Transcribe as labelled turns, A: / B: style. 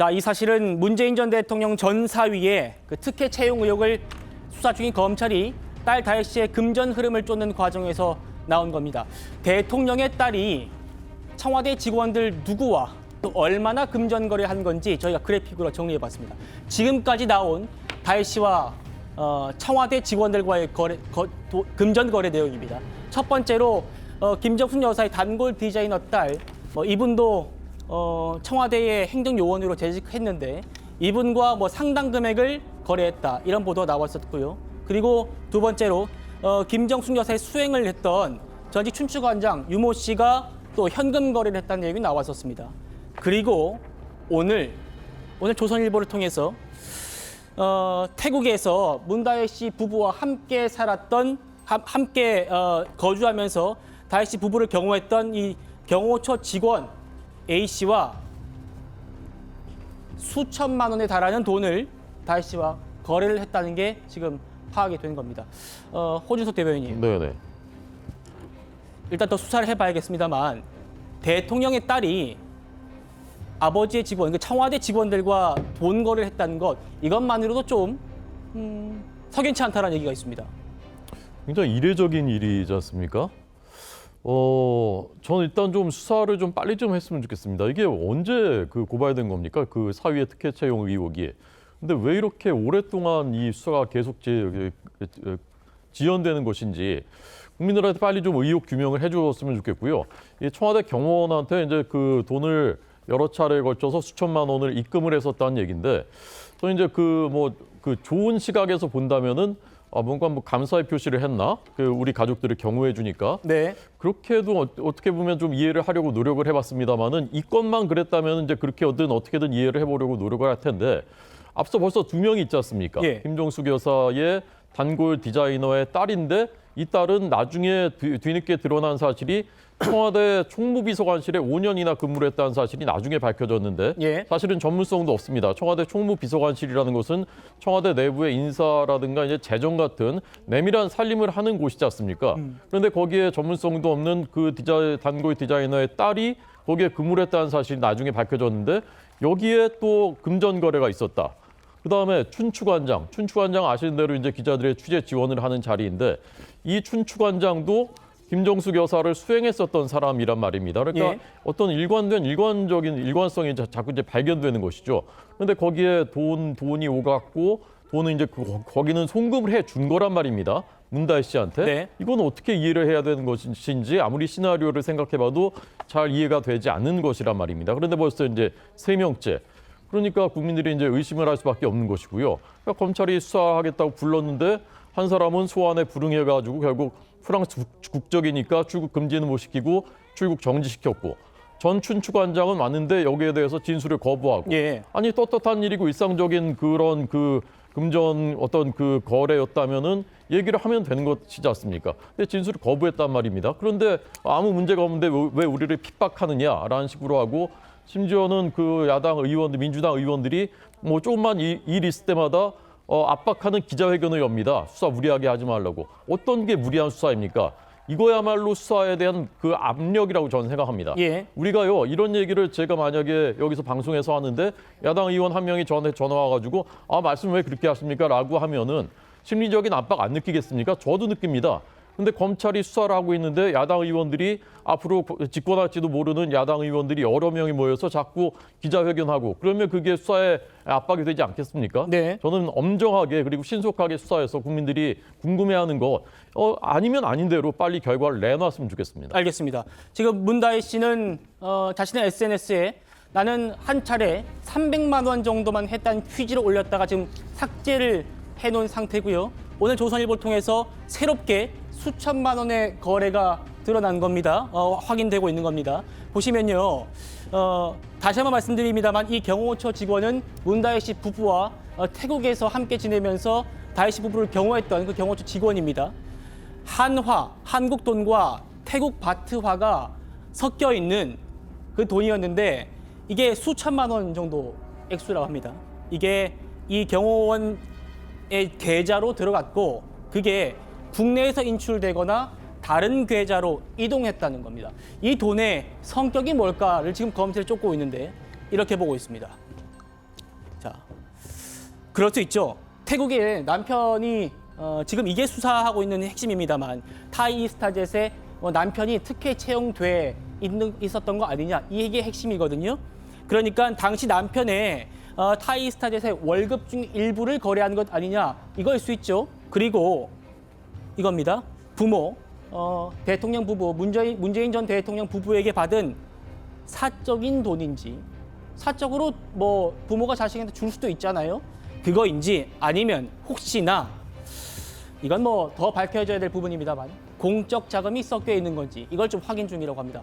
A: 자, 이 사실은 문재인 전 대통령 전 사위의 그 특혜 채용 의혹을 수사 중인 검찰이 딸 다혜 씨의 금전 흐름을 쫓는 과정에서 나온 겁니다. 대통령의 딸이 청와대 직원들 누구와 또 얼마나 금전 거래한 건지 저희가 그래픽으로 정리해봤습니다. 지금까지 나온 다혜 씨와 어, 청와대 직원들과의 거래, 거- 도- 금전 거래 내용입니다. 첫 번째로 어, 김정순 여사의 단골 디자이너 딸, 뭐 이분도 어, 청와대의 행정요원으로 재직했는데 이분과 뭐 상당 금액을 거래했다 이런 보도가 나왔었고요. 그리고 두 번째로 어, 김정순 여사의 수행을 했던 전직 춘추관장 유모 씨가 또 현금 거래를 했다는 얘기 나왔었습니다. 그리고 오늘 오늘 조선일보를 통해서 어, 태국에서 문다혜 씨 부부와 함께 살았던 함, 함께 어, 거주하면서 다혜 씨 부부를 경호했던 이 경호처 직원 A 씨와 수천만 원에 달하는 돈을 다혜 씨와 거래를 했다는 게 지금 파악이 된 겁니다. 어, 호준석 대변인님
B: 네네.
A: 일단 더 수사를 해봐야겠습니다만 대통령의 딸이 아버지의 직원, 그 청와대 직원들과 돈 거래를 했다는 것 이것만으로도 좀 음, 석연치 않다는 얘기가 있습니다.
B: 굉장히 이례적인 일이지 않습니까? 어, 저는 일단 좀 수사를 좀 빨리 좀 했으면 좋겠습니다. 이게 언제 그 고발된 겁니까? 그 사위의 특혜 채용 의혹이. 근데 왜 이렇게 오랫동안 이 수사가 계속 지, 지연되는 것인지 국민들한테 빨리 좀 의혹 규명을 해주었으면 좋겠고요. 이 청와대 경호원한테 이제 그 돈을 여러 차례에 걸쳐서 수천만 원을 입금을 했었다는 얘기인데 또 이제 그 뭐그 좋은 시각에서 본다면은 아 뭔가 뭐 감사의 표시를 했나? 그 우리 가족들을 경호해 주니까
A: 네.
B: 그렇게 해도 어- 어떻게 보면 좀 이해를 하려고 노력을 해봤습니다만은 이 건만 그랬다면 이제 그렇게든 어떻게든 이해를 해보려고 노력을 할 텐데 앞서 벌써 두 명이 있지 않습니까?
A: 예.
B: 김종숙 여사의 단골 디자이너의 딸인데 이 딸은 나중에 뒤- 뒤늦게 드러난 사실이 청와대 총무비서관실에 5년이나 근무를 했다는 사실이 나중에 밝혀졌는데
A: 예.
B: 사실은 전문성도 없습니다. 청와대 총무비서관실이라는 것은 청와대 내부의 인사라든가 이제 재정 같은 내밀한 살림을 하는 곳이지 않습니까? 그런데 거기에 전문성도 없는 그 디자 단골 디자이너의 딸이 거기에 근무를 했다는 사실이 나중에 밝혀졌는데 여기에 또 금전 거래가 있었다. 그다음에 춘추관장, 춘추관장 아시는 대로 이제 기자들의 취재 지원을 하는 자리인데 이 춘추관장도 김정숙 여사를 수행했었던 사람이란 말입니다. 그러니까
A: 예.
B: 어떤 일관된 일관적인 일관성이 자- 자꾸 이제 발견되는 것이죠. 그런데 거기에 돈 돈이 오갔고 돈은 이제 그- 거기는 송금을 해 준 거란 말입니다. 문다혜 씨한테
A: 네.
B: 이건 어떻게 이해를 해야 되는 것인지 아무리 시나리오를 생각해봐도 잘 이해가 되지 않는 것이란 말입니다. 그런데 벌써 이제 세 명째. 그러니까 국민들이 이제 의심을 할 수밖에 없는 것이고요. 그러니까 검찰이 수사하겠다고 불렀는데 한 사람은 소환에 불응해가지고 결국 프랑스 국- 국적이니까 출국 금지는 못 시키고 출국 정지시켰고 전 춘 추관장은 왔는데 여기에 대해서 진술을 거부하고
A: 예.
B: 아니 떳떳한 일이고 일상적인 그런 그 금전 어떤 그 거래였다면은 얘기를 하면 되는 것이지 않습니까? 근데 진술을 거부했단 말입니다. 그런데 아무 문제가 없는데 왜- 왜 우리를 핍박하느냐라는 식으로 하고 심지어는 그 야당 의원들, 민주당 의원들이 뭐 조금만 이- 일 있을 때마다 어, 압박하는 기자회견을 엽니다. 수사 무리하게 하지 말라고. 어떤 게 무리한 수사입니까? 이거야말로 수사에 대한 그 압력이라고 저는 생각합니다.
A: 예.
B: 우리가요 이런 얘기를 제가 만약에 여기서 방송에서 하는데 야당 의원 한 명이 저한테 전화 와가지고 아 말씀 왜 그렇게 하십니까?라고 하면은 심리적인 압박 안 느끼겠습니까? 저도 느낍니다. 근데 검찰이 수사를 하고 있는데 야당 의원들이 앞으로 집권할지도 모르는 야당 의원들이 여러 명이 모여서 자꾸 기자회견하고 그러면 그게 수사에 압박이 되지 않겠습니까?
A: 네.
B: 저는 엄정하게 그리고 신속하게 수사해서 국민들이 궁금해하는 거 어, 아니면 아닌 대로 빨리 결과를 내놨으면 좋겠습니다.
A: 알겠습니다. 지금 문다혜 씨는 어, 자신의 SNS에 나는 한 차례 300만 원 정도만 했다는 취지를 올렸다가 지금 삭제를 해놓은 상태고요. 오늘 조선일보를 통해서 새롭게 수천만 원의 거래가 드러난 겁니다. 어, 확인되고 있는 겁니다. 보시면요. 어, 다시 한번 말씀드립니다만 이 경호처 직원은 문다혜 씨 부부와 어, 태국에서 함께 지내면서 다혜 씨 부부를 경호했던 그 경호처 직원입니다. 한화, 한국 돈과 태국 바트화가 섞여 있는 그 돈이었는데 이게 수천만 원 정도 액수라고 합니다. 이게 이 경호원 의 계좌로 들어갔고 그게 국내에서 인출되거나 다른 계좌로 이동했다는 겁니다. 이 돈의 성격이 뭘까를 지금 검찰이 쫓고 있는데 이렇게 보고 있습니다. 자, 그럴 수 있죠. 태국의 남편이 어, 지금 이게 수사하고 있는 핵심입니다만 타이 스타젯의 어, 남편이 특혜 채용돼 있는 있었던 거 아니냐 이게 핵심이거든요. 그러니까 당시 남편의 어, 타이 스타젯의 월급 중 일부를 거래한 것 아니냐 이거일 수 있죠. 그리고 이겁니다. 부모 어, 대통령 부부 문재인, 문재인 전 대통령 부부에게 받은 사적인 돈인지 사적으로 뭐 부모가 자식한테 줄 수도 있잖아요. 그거인지 아니면 혹시나 이건 뭐 더 밝혀져야 될 부분입니다만 공적 자금이 섞여 있는 건지 이걸 좀 확인 중이라고 합니다.